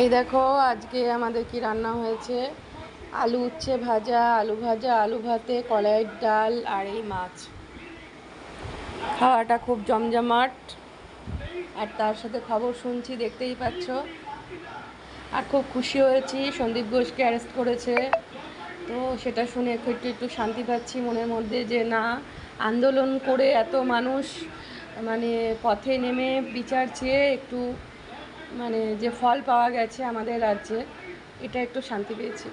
এই দেখো, আজকে আমাদের কি রান্না হয়েছে? আলু উচ্ছে ভাজা, আলু ভাজা, আলু ভাতে কলাইয়ের ডাল আর এই মাছ। খাওয়াটা খুব জমজমাট। আর তার সাথে খবর শুনছি, দেখতেই পাচ্ছ। আর খুব খুশি হয়েছি, সন্দীপ ঘোষকে অ্যারেস্ট করেছে। তো সেটা শুনে একটু একটু একটু শান্তি পাচ্ছি মনের মধ্যে যে না, আন্দোলন করে এত মানুষ মানে পথে নেমে বিচার চেয়ে একটু মানে যে ফল পাওয়া গেছে আমাদের রাজ্যে, এটা একটু শান্তি পেয়েছি।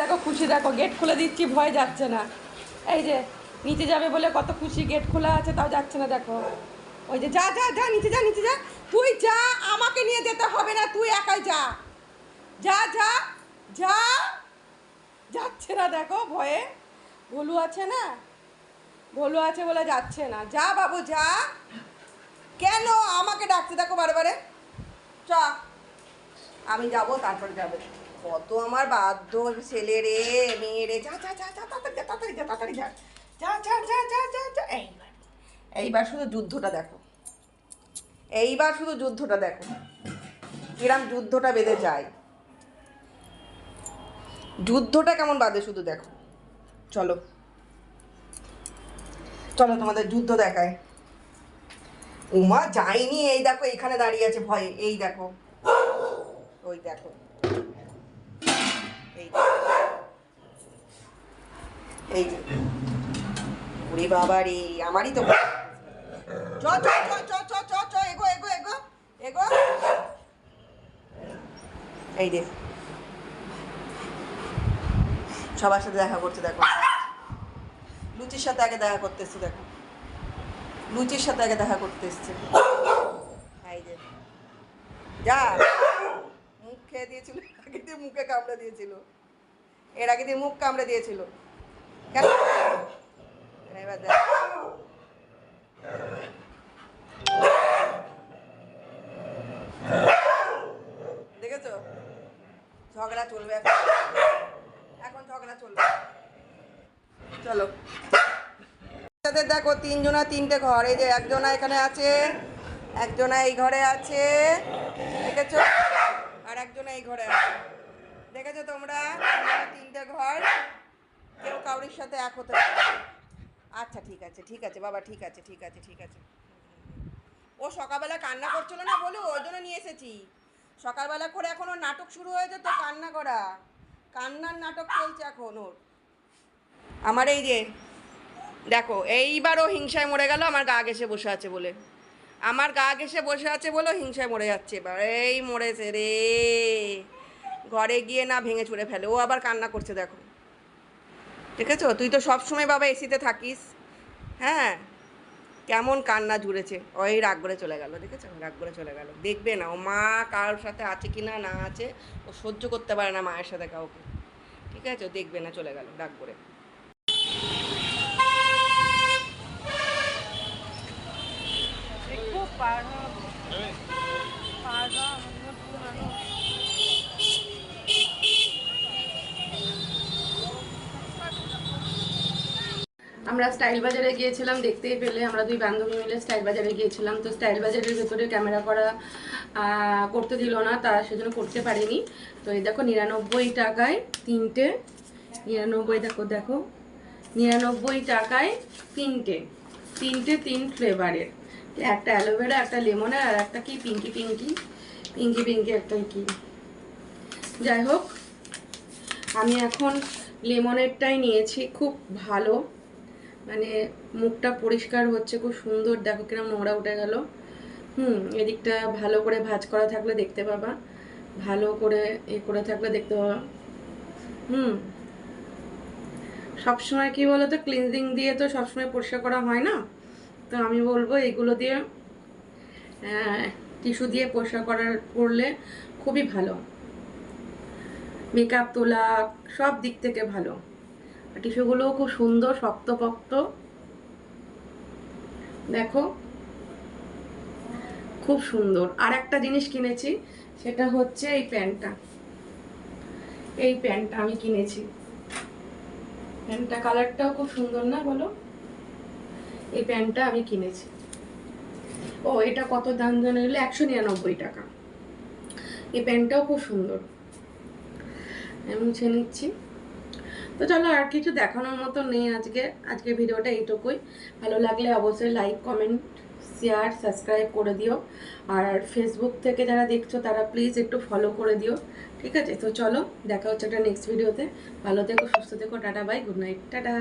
দেখো খুশি, দেখো গেট খুলে দিচ্ছি, ভয় যাচ্ছে না। এই যে নিচে যাবে বলে কত খুশি গেট খোলা আছে, তাও যাচ্ছে না, দেখো। ওই যে যা যা যা, নিচে যা নিচে যা। তুই যা, আমাকে নিয়ে যেতে হবে না, তুই একাই যা। যা যা যা। যাচ্ছে না, দেখো ভয়ে। ভলু আছে না? ভলু আছে বলে যাচ্ছে না। যা বাবু, যা। কেন আমাকে ডাকছে, দেখো বারে বারে। চ। আমি যাব, তারপরে যাবে। কত আমার বাধ্য ছেলে রে, মেয়ে রে। যা যা যা যা, তাড়াতাড়ি যা তাড়াতাড়ি যা যা। যা যা যা যা এইবার। এইবার শুধু যুদ্ধটা দেখো। এইবার শুধু যুদ্ধটা দেখো। কিরাম যুদ্ধটা বেঁধে যায়। যুদ্ধটা কেমন বাদে শুধু দেখো। চলো। চলো তোমাদের যুদ্ধ দেখায়। উমা যায়নি, এই দেখো এখানে দাঁড়িয়ে আছে, ভয়ে, এই দেখো। ওই দেখো। এই এই ওরে বাবা রে, আমারই তো চ চ চ চ চ চ চ, এগো এগো এগো এগো। এই যে সবার সাথে দেখা করতে দেখো। লুচির সাথে আগে দেখা করতে এসছে দেখো। লুচির সাথে আগে দেখা করতে এসছে। যা। মুখ খেয়ে দিয়েছিল, আগে দিয়ে মুখে কামড়ে দিয়েছিল। এর আগে দিয়ে মুখ কামড়ে দিয়েছিল। কেন? এবার দেখ। দেখেছ? ঝগড়া চলবে এখন। এখন ঝগড়া চলবে। চলো। তাদের দেখো তিনজনা তিনটে ঘর, এই যে একজনা এখানে আছে, একজনা এই ঘরে আছে, দেখেছ? আর একজনা এই ঘরে আছে। দেখেছ তোমরা? তিনটে ঘর, কেউ কাউরির সাথে এক হতে আচ্ছা ঠিক আছে ঠিক আছে, বাবা, ঠিক আছে ঠিক আছে ঠিক আছে। ও সকালবেলা কান্না করছিল না বলো? ওই জন্য নিয়ে এসেছি। সকালবেলা করে এখন ওর নাটক শুরু হয়েছে তো কান্না করা। কান্নার নাটক চলছে এখন ওর। আমার এই যে দেখো, এইবারও হিংসায় মরে গেল, আমার গা ঘেসে বসে আছে বলে। আমার গা ঘেসে বসে আছে বলে হিংসায় মরে যাচ্ছে এবার। এই মরেছে রে। ঘরে গিয়ে না ভেঙে চুড়ে ফেলে। ও আবার কান্না করছে, দেখো। দেখেছ? তুই তো সবসময় বাবা এসিতে থাকিস। হ্যাঁ? কেমন কান্না জুড়েছে ওই রাগ করে চলে গেল, দেখেছ? রাগ করে চলে গেল। দেখবে না, ও মা কারোর সাথে আছে কি না না আছে, ও সহ্য করতে পারে না মায়ের সাথে কাউকে। ঠিক আছে? দেখবে না, চলে গেল, রাগ করে। আমরা স্টাইল বাজারে গিয়েছিলাম, দেখতেই পেলে আমরা দুই বান্ধবী মিলে স্টাইল বাজারে গিয়েছিলাম। তো স্টাইল বাজারের ভেতরে ক্যামেরা করা করতে দিল না তারা সেজন্য করতে পারিনি। তো এই দেখো নিরানব্বই টাকায় তিনটে, নিরানব্বই দেখো দেখো, নিরানব্বই টাকায় তিনটে তিনটে তিন ফ্লেভারের একটা অ্যালোভেরা, একটা লেমনের, আর একটা কি, পিঙ্কি পিঙ্কি পিঙ্কি পিঙ্কি একটা কি। যাই হোক, আমি এখন লেমনেরটাই নিয়েছি, খুব ভালো। মানে মুখটা পরিষ্কার হচ্ছে, খুব সুন্দর। দেখো কিরম নোংরা উঠে গেল। হুম, এদিকটা ভালো করে ভাজ করা থাকলে দেখতে পাবা। ভালো করে এ করে থাকলে দেখতে পাবা। হুম। সবসময় কি বলো তো ক্লিনজিং দিয়ে তো সবসময় পরিষ্কার করা হয় না? তো আমি বলব এগুলো দিয়ে টিস্যু দিয়ে পরিষ্কার করার, করলে খুবই ভালো। মেকআপ তোলা, সব দিক থেকে ভালো। টিস্যুগুলোও খুব সুন্দর, শক্তপোক্ত। দেখো, খুব সুন্দর। আর একটা জিনিস কিনেছি, সেটা হচ্ছে এই প্যান্টটা। এই প্যান্টটা আমি কিনেছি। প্যান্টটা কালারটাও খুব সুন্দর না বলো? এই প্যান্টটা আমি কিনেছি। ও, এটা কত দাম জানা? গেলে একশো নিরানব্বই টাকা। এই প্যান্টটাও খুব সুন্দর। আমি মুছে নিচ্ছি। তো চলো আর কিছু দেখানোর মতো নেই আজকে। আজকে ভিডিওটা এইটুকুই। ভালো লাগলে অবশ্যই লাইক কমেন্ট শেয়ার সাবস্ক্রাইব করে দিও। আর ফেসবুক থেকে যারা দেখছ, তারা প্লিজ একটু ফলো করে দিও। ঠিক আছে? তো চলো, দেখা হচ্ছে একটা নেক্সট ভিডিওতে ভালো থেকো, সুস্থ থেকো, tata bye good night tata.